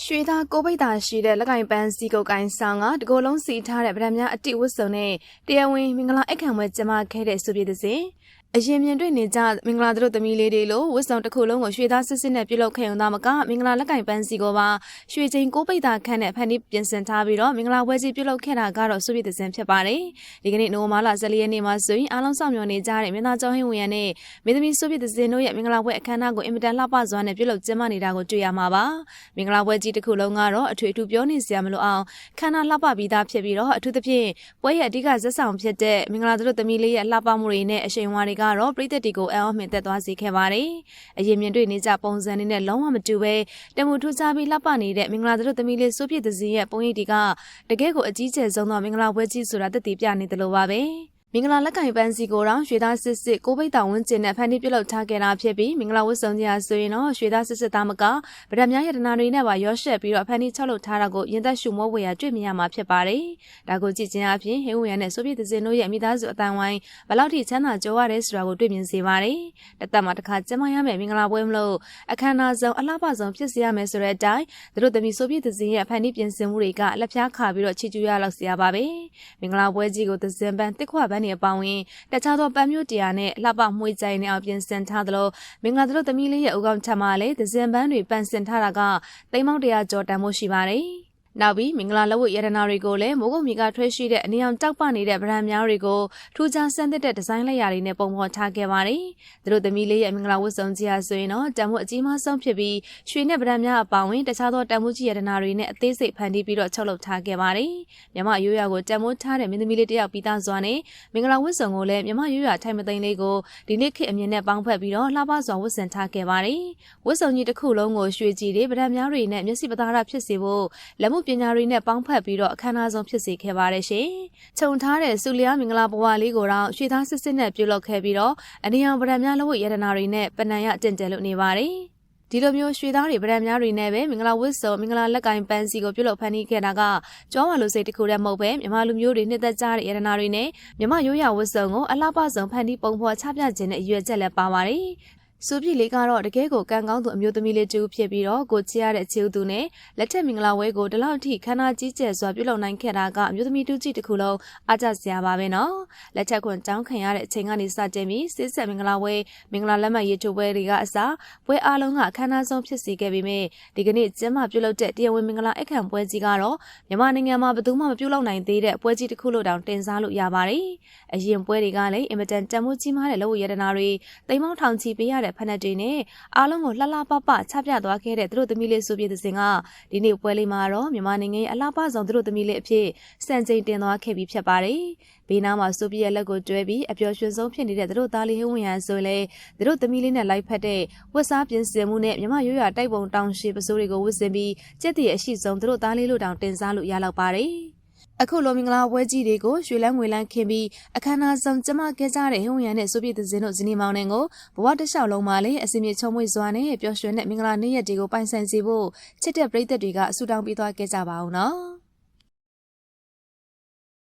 ရွှေသားကိုပိတ်တာရှိတဲ့လက်ကင်ပန်းစီကုတ်ကိုင်းဆောင်ကတကိုယ်လုံးစီထားတဲ့ဗရမများအတိဝတ်စုံနဲ့တရားဝင်မင်္ဂလာအခမ်းပွဲကျင်းပခဲ့တဲ့ဆိုပြတဲ့စဉ် အရင်မြင်တွေ့နေကြမင်္ဂလာတို့သမီးလေးတွေလိုဝတ်စုံတစ်ခုလုံးကိုရွှေသားစစ်စစ်နဲ့ပြုလုပ်ခဲ့ုံသားမကမင်္ဂလာလက်ကင်ပန်းစီကိုပါရွှေချိန်ကိုပိတ်တာခန့်နဲ့ဖန်တီးပြင်ဆင်ထားပြီးတော့မင်္ဂလာပွဲကြီးပြုလုပ်ခဲ့တာကတော့ဆိုပြတဲ့စဉ်ဖြစ်ပါတယ်ဒီကနေ့နိုဝင်ဘာလ14ရက်နေ့မှာဆိုရင်အားလုံးဆောင်မျှော်နေကြတဲ့မင်းသားကျောင်းဟင်းဝင်ရနဲ့မင်းသမီးဆိုပြတဲ့စဉ်တို့ရဲ့မင်္ဂလာပွဲအခမ်းအနားကိုအင်မတန်လှပစွာနဲ့ပြုလုပ်ကျင်းပနေတာကိုတွေ့ရမှာပါမင်္ဂလာပွဲကြီးတစ်ခုလုံးကတော့အထွေအထူးပြောနေစရာမလိုအောင်ခန္ဓာလှပပြီးသားဖြစ်ပြီးတော့အထူးသဖြင့်ပွဲရဲ့အဓိကဇက်ဆောင်ဖြစ်တဲ့မင်္ဂလာတို့သမီးလေးရဲ့လှပမှုတွေနဲ့အရှိန်အဝါတွေကတော့ပြည်သက်တွေကိုအံ့ဩမြင်သက်သွားစေခဲ့ပါတယ်။အရင်မြင်တွေ့နေကြပုံစံတွေနဲ့လုံးဝမတူပဲတမှုထူးခြားပြီးလှပနေတဲ့မင်္ဂလာတို့သမီးလေးစိုးပြည့်သစည်းရဲ့ပုံရိပ်တွေကတကယ့်ကိုအကြီးကျယ်ဆုံးသောမင်္ဂလာပွဲကြီးဆိုတာသက်သေပြနေတယ်လို့ပါပဲ။ မင်္ဂလာလက်ကင်ပန်းစီကိုတော့ရွှေသားစစ်စစ်ကိုပိတ်တောင်ဝင်းကျင်နဲ့ဖန်တီးပြုလုပ်ထားခဲ့တာဖြစ်ပြီးမင်္ဂလာဝတ်ဆောင်ကြီးအားဆိုရင်တော့ရွှေသားစစ်စစ်သားမကဗဒတ်များရတနာတွေနဲ့ပါရောရှက်ပြီးတော့ဖန်တီးချုပ်လုပ်ထားတာကိုရင်သက်ရှုမောဝေရတွေ့မြင်ရမှာဖြစ်ပါတယ်။ဒါကိုကြည့်ခြင်းအပြင်ဟင်းဝေရနဲ့ဆိုပြည့်သစင်တို့ရဲ့မိသားစုအတိုင်းဝိုင်းဘယ်လောက်ထိချမ်းသာကြွယ်ဝရဲဆိုတာကိုတွေ့မြင်စေပါတယ်။တသက်မှာတစ်ခါကျမရမယ်မင်္ဂလာပွဲမလို့အခမ်းအနားဆုံးအလှပဆုံးဖြစ်စေရမယ်ဆိုတဲ့အတိုင်းသူတို့သမီးဆိုပြည့်သစင်ရဲ့ဖန်တီးပြင်ဆင်မှုတွေကလက်ဖျားခါပြီးတော့ချီကျူးရလောက်စေရပါပဲ။မင်္ဂလာပွဲကြီးကိုသစင်ပန်းတစ်ခွပန်းတွေအပေါင်းဝင်တခြားသောပန်းမျိုးတရားနဲ့လှပမှုကြိုင်နဲ့အောင်ပြင်ဆင်ထားသလိုမင်္ဂလာတို့သမီးလေးရဲ့ဥကောင်ချမှာလည်းဒဇင်ပန်းတွေပန်ဆင်ထားတာကတိမ်မောက်တရားကျော်တန်မှုရှိပါတယ်။ နောက်ပြီးမင်္ဂလာလက်ဝတ်ရတနာတွေကိုလည်းမိုးကုတ်မြေကထွဲရှိတဲ့အနီအောင်တောက်ပနေတဲ့ဗရန်များတွေကိုထူးခြားဆန်းသစ်တဲ့ဒီဇိုင်းလက်ရာတွေနဲ့ပုံဖော်ထားခဲ့ပါတယ်။သူတို့သမီးလေးရဲ့မင်္ဂလာဝတ်စုံကြီးဟာဆိုရင်တော့တန်မှုအကြီးမားဆုံးဖြစ်ပြီးရွှေနဲ့ဗရန်များအပေါင်းဝင်တခြားသောတန်မှုကြီးရတနာတွေနဲ့အသေးစိတ်ဖန်တီးပြီးတော့ချုပ်လုပ်ထားခဲ့ပါတယ်။မြမရိုးရာကိုတန်မှုထားတဲ့မင်းသမီးလေးတယောက်ပြီးသားစွာနဲ့မင်္ဂလာဝတ်စုံကိုလည်းမြမရိုးရာထိုင်မသိမ်းလေးကိုဒီနေ့ခေတ်အမြင်နဲ့ပေါင်းဖက်ပြီးတော့လှပစွာဝတ်ဆင်ထားခဲ့ပါတယ်။ဝတ်စုံကြီးတစ်ခုလုံးကိုရွှေကြည်တွေဗရန်များတွေနဲ့မျက်စိပသားရဖြစ်စေဖို့လက်မှုပညာတွေနဲ့ပေါင်းဖက်ပြီးတော့အခမ်းအနားဆုံးဖြစ်စေခဲ့ပါတယ်ရှင်။ခြုံထားတဲ့စူလျာမင်္ဂလာဘဝလေးကိုတော့ရွှေသားစစ်စစ်နဲ့ပြုလုပ်ခဲ့ပြီးတော့အနီအောင်ဗရံများလဝတ်ရတနာတွေနဲ့ပဏ္ဏရတင့်တယ်လို့နေပါတယ်။ဒီလိုမျိုးရွှေသားတွေဗရံများတွေနဲ့ပဲမင်္ဂလာဝတ်စုံမင်္ဂလာလက်ကင်ပန်းစီကိုပြုလုပ်ဖန်တီးခဲ့တာကကျောင်းဝါလူစိတ်တစ်ခုတည်းမဟုတ်ပဲမြမလူမျိုးတွေနှစ်သက်ကြတဲ့ရတနာတွေနဲ့မြမရိုးရာဝတ်စုံကိုအလားပစုံဖန်တီးပုံဖော်ချပြခြင်းနဲ့အရွယ်ချက်လည်းပါပါတယ်။ စူပြည့်လေးကတော့တကယ်ကိုကံကောင်းသူအမျိုးသမီးလေးတူဖြစ်ပြီးတော့ကိုချစ်ရတဲ့ချီဦးသူနဲ့လက်ထက်မင်္ဂလာဝဲကိုဒီလောက်ထိခန္ဓာကြီးကျယ်စွာပြုလုပ်နိုင်ခဲ့တာကအမျိုးသမီးတူကြီးတစ်ခုလုံးအားကျစရာပါပဲနော်လက်ထက်ခွန်တောင်းခံရတဲ့အချိန်ကနေစတင်ပြီးစစ်ဆက်မင်္ဂလာဝဲမင်္ဂလာလက်မှတ်ရေးထိုးပွဲတွေကအစားပွဲအားလုံးကအခမ်းအနားဆုံးဖြစ်စေခဲ့ပေမဲ့ဒီကနေ့ကျင်းပပြုလုပ်တဲ့တရားဝင်မင်္ဂလာအခမ်းပွဲကြီးကတော့မြန်မာနိုင်ငံမှာဘယ်သူမှမပြုလုပ်နိုင်သေးတဲ့ပွဲကြီးတစ်ခုလို့တောင်တင်စားလို့ရပါတယ်အရင်ပွဲတွေကလည်းအင်မတန်တန်မိုးကြီးမားတဲ့လက်ဝတ်ရတနာတွေတိမ်မောင်းထောင်ချီပေးရတဲ့ဖက်နက်တွေနဲ့အားလုံးကိုလှလှပပချပြသွားခဲ့တဲ့သူတို့သမီးလေးဆိုပြတဲ့စဉ်ကဒီနေ့ပွဲလေးမှာတော့မြန်မာနိုင်ငံရဲ့အလှပဆောင်သူတို့သမီးလေးအဖြစ်စံချိန်တင်သွားခဲ့ပြီးဖြစ်ပါတယ်။ဘေးနားမှာဆိုပြရဲ့လက်ကိုတွဲပြီးအပျော်ရွှင်ဆုံးဖြစ်နေတဲ့သူတို့သားလေးဟဝင်ရန်ဆိုလဲသူတို့သမီးလေးနဲ့လိုက်ဖက်တဲ့ဝတ်စားပြင်ဆင်မှုနဲ့မြမရိုးရတိုက်ပုံတောင်ရှိပစိုးတွေကိုဝတ်ဆင်ပြီးကြက်တည်အရှိဆုံးသူတို့သားလေးလို့တောင်တင်စားလို့ရလောက်ပါတယ်။ အခုလိုမင်္ဂလာပွဲကြီးတွေကိုရွှေလန်းငွေလန်းခင်းပြီးအခမ်းအနားဆောင်ကျမခဲ့ကြတဲ့ဟိုရန်နဲ့ဆိုပြတဲ့ဇင်းတို့ဇနီးမောင်နှံကိုဘဝတစ်လျှောက်လုံးမှာလည်းအစီအမြေချုံမွေစွာနဲ့ပျော်ရွှင်တဲ့မင်္ဂလာနေ့ရက်တွေကိုပိုင်ဆိုင်စေဖို့ချစ်တဲ့ပရိသတ်တွေကအဆူတောင်းပေးသွားခဲ့ကြပါအောင်နော်